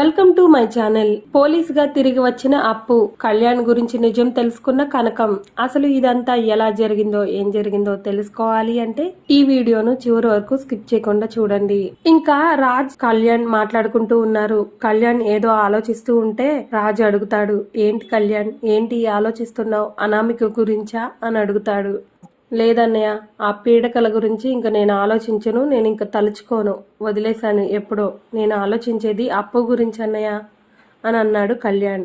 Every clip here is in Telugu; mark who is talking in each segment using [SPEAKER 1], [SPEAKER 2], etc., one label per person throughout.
[SPEAKER 1] Welcome to my channel. పోలీస్గా తిరిగి వచ్చిన అప్పు కళ్యాణ్ గురించి నిజం తెలుసుకున్న కనకం. అసలు ఇదంతా ఎలా జరిగిందో ఏం జరిగిందో తెలుసుకోవాలి అంటే ఈ వీడియోను చివరి వరకు స్కిప్ చేయకుండా చూడండి. ఇంకా రాజ్ కళ్యాణ్ మాట్లాడుకుంటూ ఉన్నారు. కళ్యాణ్ ఏదో ఆలోచిస్తూ ఉంటే రాజ్ అడుగుతాడు ఏంటి కళ్యాణ్? ఏంటి ఆలోచిస్తున్నావు? అనామిక గురించా? అని అడుగుతాడు. లేదన్నయ్య ఆ పీడకల గురించి ఇంక నేను ఆలోచించను నేను ఇంక తలుచుకోను. వదిలేశాను ఎప్పుడో నేను ఆలోచించేది అప్పు గురించి అన్నయ్య అని అన్నాడు కళ్యాణ్.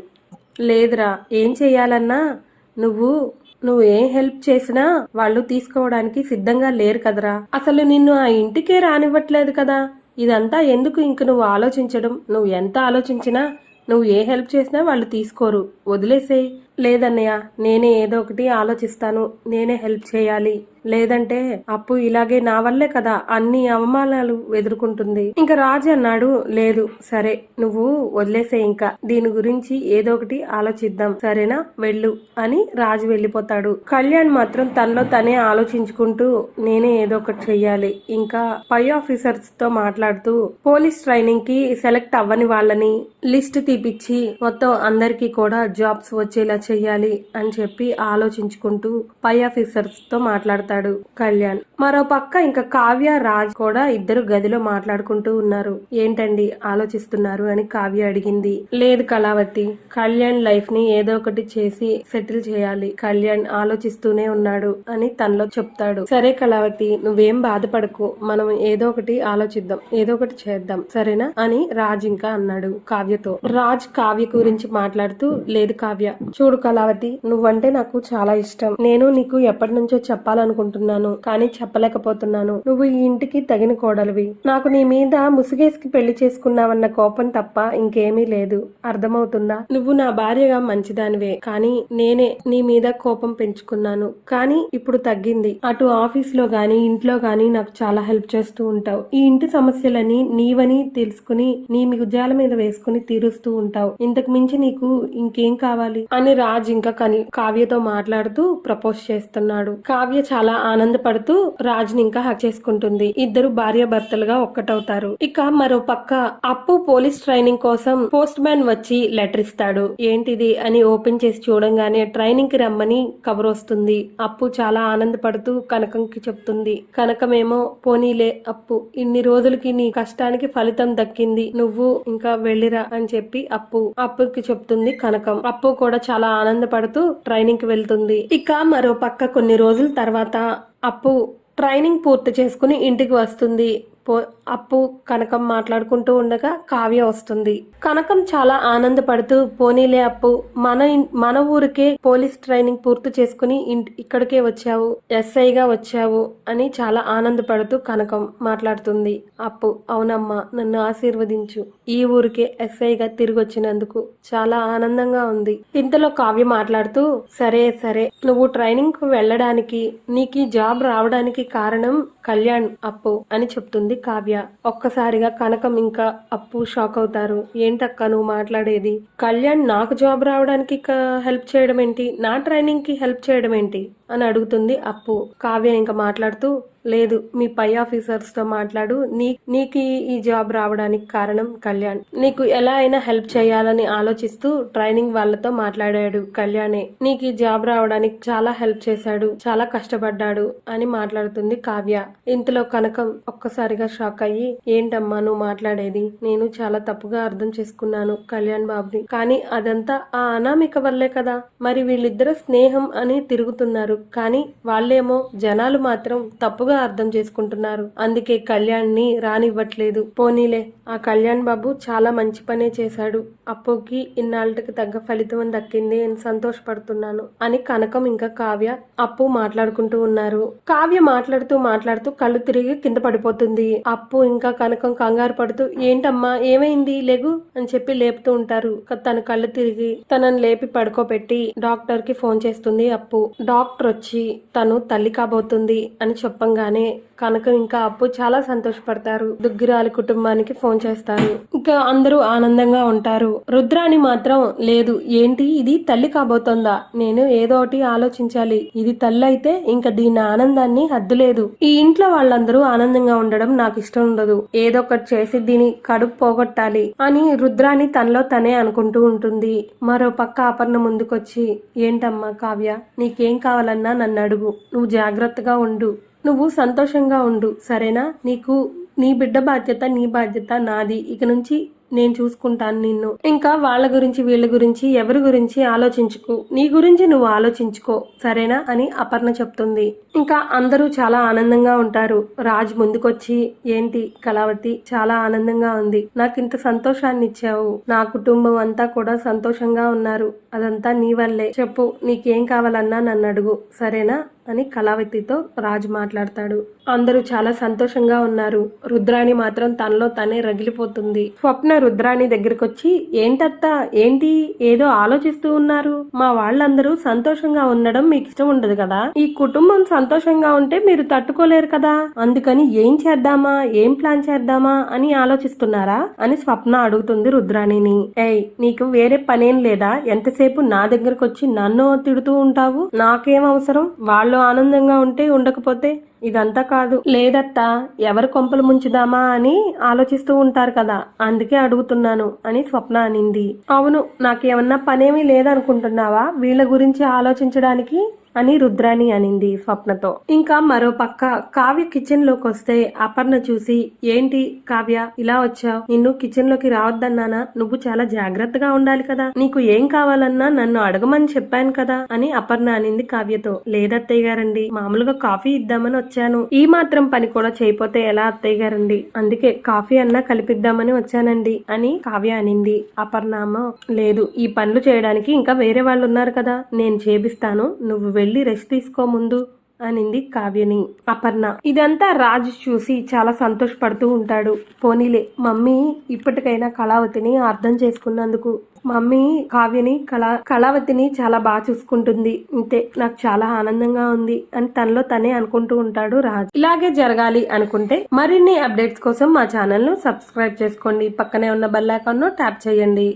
[SPEAKER 1] లేదురా ఏం చెయ్యాలన్నా? నువ్వు నువ్వు ఏం హెల్ప్ చేసినా వాళ్ళు తీసుకోవడానికి సిద్ధంగా లేరు కదరా. అసలు నిన్ను ఆ ఇంటికే రానివ్వట్లేదు కదా. ఇదంతా ఎందుకు ఇంక నువ్వు ఆలోచించడం? నువ్వు ఎంత ఆలోచించినా నువ్వు ఏ హెల్ప్ చేసినా వాళ్ళు తీసుకోరు. వదిలేసేయ్. లేదన్నయ్య నేనే ఏదో ఒకటి ఆలోచిస్తాను. నేనే హెల్ప్ చేయాలి. లేదంటే అప్పు ఇలాగే నా వల్లే కదా అన్ని అవమానాలు ఎదుర్కొంటుంది. ఇంకా రాజు అన్నాడు లేదు సరే నువ్వు వదిలేసే ఇంకా. దీని గురించి ఏదో ఒకటి ఆలోచిద్దాం. సరేనా? వెళ్ళు అని రాజు వెళ్ళిపోతాడు. కళ్యాణ్ మాత్రం తనలో తనే ఆలోచించుకుంటూ నేనే ఏదో ఒకటి చెయ్యాలి. ఇంకా పై ఆఫీసర్స్తో మాట్లాడుతూ పోలీస్ ట్రైనింగ్కి సెలెక్ట్ అవ్వని వాళ్ళని లిస్ట్ తీపిచ్చి మొత్తం అందరికీ కూడా జాబ్స్ వచ్చేలా చెయ్యాలి అని చెప్పి ఆలోచించుకుంటూ పై ఆఫీసర్స్తో మాట్లాడతాడు. కళ్యాణ్. మరో పక్క ఇంకా కావ్య రాజ్ కూడా ఇద్దరు గదిలో మాట్లాడుకుంటూ ఉన్నారు. ఏంటండి ఆలోచిస్తున్నారు అని కావ్య అడిగింది. లేదు కళావతి కళ్యాణ్ లైఫ్ని ఏదో ఒకటి చేసి సెటిల్ చేయాలి. కళ్యాణ్ ఆలోచిస్తూనే ఉన్నాడు అని తనలో చెప్తాడు. సరే కళావతి నువ్వేం బాధపడకు. మనం ఏదో ఒకటి ఆలోచిద్దాం ఏదో ఒకటి చేద్దాం. సరేనా అని రాజ్ ఇంకా అన్నాడు కావ్యతో. రాజ్ కావ్య గురించి మాట్లాడుతూ లేదు కావ్య చూడు కళావతి నువ్వంటే నాకు చాలా ఇష్టం. నేను నీకు ఎప్పటి నుంచో చెప్పాలనుకుంటున్నాను కానీ చెప్పలేకపోతున్నాను. నువ్వు ఈ ఇంటికి తగిన కోడలివి. నాకు నీ మీద ముసుగేసుకి పెళ్ళి చేసుకున్నావన్న కోపం తప్ప ఇంకేమీ లేదు. అర్థమవుతుందా? నువ్వు నా భార్యగా మంచిదానివే కానీ నేనే నీ మీద కోపం పెంచుకున్నాను. కానీ ఇప్పుడు తగ్గింది. అటు ఆఫీస్లో గాని ఇంట్లో గాని నాకు చాలా హెల్ప్ చేస్తూ ఉంటావు. ఈ ఇంటి సమస్యలని నీవని తెలుసుకుని నీ భుజాల మీద వేసుకుని తీరుస్తూ ఉంటావు. ఇంతకు మించి నీకు ఇంకేం కావాలి? అని రాజ్ ఇంకా కావ్యతో మాట్లాడుతూ ప్రపోజ్ చేస్తున్నాడు. కావ్య చాలా ఆనందపడుతూ రాజుని ఇంకా హక్ చేసుకుంటుంది. ఇద్దరు భార్య భర్తలుగా ఒక్కటవుతారు. ఇక మరో పక్క అప్పు పోలీస్ ట్రైనింగ్ కోసం పోస్ట్ మ్యాన్ వచ్చి లెటర్ ఇస్తాడు. ఏంటిది అని ఓపెన్ చేసి చూడంగానే ట్రైనింగ్కి రమ్మని కవర్ వస్తుంది. అప్పు చాలా ఆనందపడుతూ కనకంకి చెప్తుంది. కనకమేమో పోనీలే అప్పు ఇన్ని రోజులకి నీ కష్టానికి ఫలితం దక్కింది. నువ్వు ఇంకా వెళ్ళిరా అని చెప్పి అప్పు అప్పుకి చెప్తుంది కనకం. అప్పు కూడా చాలా ఆనందపడుతూ ట్రైనింగ్కి వెళ్తుంది. ఇక మరో పక్క కొన్ని రోజుల తర్వాత అప్పు ట్రైనింగ్ పూర్తి చేసుకుని ఇంటికి వస్తుంది. అప్పు కనకం మాట్లాడుకుంటూ ఉండగా కావ్య వస్తుంది. కనకం చాలా ఆనందపడుతూ పోనీలే అప్పు మన మన ఊరికే పోలీస్ ట్రైనింగ్ పూర్తి చేసుకుని ఇక్కడికే వచ్చావు ఎస్ఐగా వచ్చావు అని చాలా ఆనందపడుతూ కనకం మాట్లాడుతుంది. అప్పు అవునమ్మా నన్ను ఆశీర్వదించు. ఈ ఊరికే ఎస్ఐగా తిరిగి వచ్చినందుకు చాలా ఆనందంగా ఉంది. ఇంతలో కావ్య మాట్లాడుతూ సరే సరే నువ్వు ట్రైనింగ్కు వెళ్ళడానికి నీకు జాబ్ రావడానికి కారణం కళ్యాణ్ అప్పు అని చెప్తుంది కావ్య. ఒక్కసారిగా కనకం ఇంకా అప్పు షాక్ అవుతారు. ఏంటక్క నువ్వు మాట్లాడేది? కళ్యాణ్ నాకు జాబ్ రావడానికి హెల్ప్ చేయడం ఏంటి నా ట్రైనింగ్కి హెల్ప్ చేయడం ఏంటి అని అడుగుతుంది అప్పు. కావ్య ఇంకా మాట్లాడుతూ లేదు మీ పై ఆఫీసర్స్తో మాట్లాడు. నీ నీకు ఈ- జాబ్ రావడానికి కారణం కళ్యాణ్. నీకు ఎలా అయినా హెల్ప్ చేయాలని ఆలోచిస్తూ ట్రైనింగ్ వాళ్ళతో మాట్లాడాడు కళ్యాణే. నీకు ఈ జాబ్ రావడానికి చాలా హెల్ప్ చేశాడు చాలా కష్టపడ్డాడు అని మాట్లాడుతుంది కావ్య. ఇంతలో కనకం ఒక్కసారిగా షాక్ అయ్యి ఏంటమ్మా నువ్వు మాట్లాడేది? నేను చాలా తప్పుగా అర్థం చేసుకున్నాను కళ్యాణ్ బాబుని. కానీ అదంతా ఆ అనామిక వల్లే కదా. మరి వీళ్ళిద్దరు స్నేహం అని తిరుగుతున్నారు కానీ వాళ్ళేమో జనాలు మాత్రం తప్పుగా అర్థం చేసుకుంటున్నారు. అందుకే కళ్యాణ్ని రానివ్వట్లేదు. పోనీలే ఆ కళ్యాణ్ బాబు చాలా మంచి పనే చేశాడు. అప్పుకి ఇన్నాళ్ళకి తగ్గ ఫలితం దక్కింది అని సంతోషపడుతున్నాను అని కనకం ఇంకా కావ్య అప్పు మాట్లాడుకుంటూ ఉన్నారు. కావ్య మాట్లాడుతూ మాట్లాడుతూ కళ్ళు తిరిగి కింద పడిపోతుంది. అప్పు ఇంకా కనకం కంగారు పడుతూ ఏంటమ్మా ఏమైంది? లేగు అని చెప్పి లేపుతూ ఉంటారు. తన కళ్ళు తిరిగి తనని లేపి పడుకోబెట్టి డాక్టర్కి ఫోన్ చేస్తుంది అప్పు. డాక్టర్ డాక్టర్ వచ్చి తను తల్లి కాబోతుంది అని చెప్పంగానే కనుక ఇంకా అప్పు చాలా సంతోషపడతారు. దుగ్గిరాలి కుటుంబానికి ఫోన్ చేస్తారు. ఇంకా అందరూ ఆనందంగా ఉంటారు. రుద్రాని మాత్రం లేదు ఏంటి ఇది తల్లి కాబోతోందా? నేను ఏదో ఒకటి ఆలోచించాలి. ఇది తల్లి అయితే ఇంకా దీని ఆనందాన్ని హద్దులేదు. ఈ ఇంట్లో వాళ్ళందరూ ఆనందంగా ఉండడం నాకు ఇష్టం ఉండదు. ఏదో ఒకటి చేసి దీని కడుపు పోగొట్టాలి అని రుద్రాని తనలో తనే అనుకుంటూ ఉంటుంది. మరో పక్క అపర్ణ ముందుకొచ్చి ఏంటమ్మా కావ్య నీకేం కావాలన్నా నన్ను అడుగు. నువ్వు జాగ్రత్తగా ఉండు. నువ్వు సంతోషంగా ఉండు. సరేనా? నీకు నీ బిడ్డ బాధ్యత నీ బాధ్యత నాది. ఇక నుంచి నేను చూసుకుంటాను నిన్ను. ఇంకా వాళ్ళ గురించి వీళ్ళ గురించి ఎవరి గురించి ఆలోచించుకో. నీ గురించి నువ్వు ఆలోచించుకో సరేనా అని అపర్ణ చెప్తుంది. ఇంకా అందరూ చాలా ఆనందంగా ఉంటారు. రాజ్ ముందుకొచ్చి ఏంటి కళావతి చాలా ఆనందంగా ఉంది. నాకు ఇంత సంతోషాన్ని ఇచ్చావు. నా కుటుంబం అంతా కూడా సంతోషంగా ఉన్నారు. అదంతా నీ వల్లే. చెప్పు నీకేం కావాలన్నా నన్ను అడుగు. సరేనా? అని కళావతితో రాజు మాట్లాడతాడు. అందరూ చాలా సంతోషంగా ఉన్నారు. రుద్రాణి మాత్రం తనలో తనే రగిలిపోతుంది. స్వప్న రుద్రాణి దగ్గరికి వచ్చి ఏంటత్తా? ఏంటి? ఏదో ఆలోచిస్తూ ఉన్నారు? మా వాళ్ళందరూ సంతోషంగా ఉండడం మీకు ఇష్టం ఉండదు కదా? ఈ కుటుంబం సంతోషంగా ఉంటే మీరు తట్టుకోలేరు కదా? అందుకని ఏం చేద్దామా? ఏం ప్లాన్ చేద్దామా? అని ఆలోచిస్తున్నారా? అని స్వప్న అడుగుతుంది రుద్రాణిని. ఏయ్ నీకు వేరే పనేం లేదా? ఎంతసేపు నా దగ్గరకు వచ్చి నన్ను తిడుతూ ఉంటావు? నాకేం అవసరం? వాళ్ళు ఆనందంగా ఉంటే ఉండకపోతే ఇదంతా కాదు. లేదత్తా ఎవరి కొంపలు ముంచుదామా అని ఆలోచిస్తూ ఉంటారు కదా. అందుకే అడుగుతున్నాను అని స్వప్న అనింది. అవును నాకేమన్నా పనేమీ లేదనుకుంటున్నావా? వీళ్ళ గురించి ఆలోచించడానికి అని రుద్రాణి అనింది స్వప్నతో. ఇంకా మరో పక్క కావ్య కిచెన్లోకి వస్తే అపర్ణ చూసి ఏంటి కావ్య ఇలా వచ్చావు? నిన్ను కిచెన్లోకి రావద్దన్నానా? నువ్వు చాలా జాగ్రత్తగా ఉండాలి కదా. నీకు ఏం కావాలన్నా నన్ను అడగమని చెప్పాను కదా అని అపర్ణ అనింది కావ్యతో. లేదత్తయ్య గారండి మామూలుగా కాఫీ ఇద్దామని వచ్చాను. ఈ మాత్రం పని కూడా చేయపోతే ఎలా అత్తయ్య గారండి? అందుకే కాఫీ అన్నా కలిపిద్దామని వచ్చానండి అని కావ్య అనింది. అపర్ణ లేదు ఈ పనులు చేయడానికి ఇంకా వేరే వాళ్ళు ఉన్నారు కదా. నేను చేపిస్తాను. నువ్వు వెళ్ళి రెస్ట్ తీసుకో ముందు అనింది కావ్యని. అపర్ణ. ఇదంతా రాజు చూసి చాలా సంతోషపడుతూ ఉంటాడు. పోనీలే మమ్మీ ఇప్పటికైనా కళావతిని అర్థం చేసుకున్నందుకు. మమ్మీ కావ్యని కళా కళావతిని చాలా బాగా చూసుకుంటుంది. అంతే నాకు చాలా ఆనందంగా ఉంది అని తనలో తనే అనుకుంటూ ఉంటాడు రాజు. ఇలాగే జరగాలి అనుకుంటే మరిన్ని అప్డేట్స్ కోసం మా ఛానల్ను సబ్స్క్రైబ్ చేసుకోండి. పక్కనే ఉన్న బెల్ ఐకాన్ను ట్యాప్ చేయండి.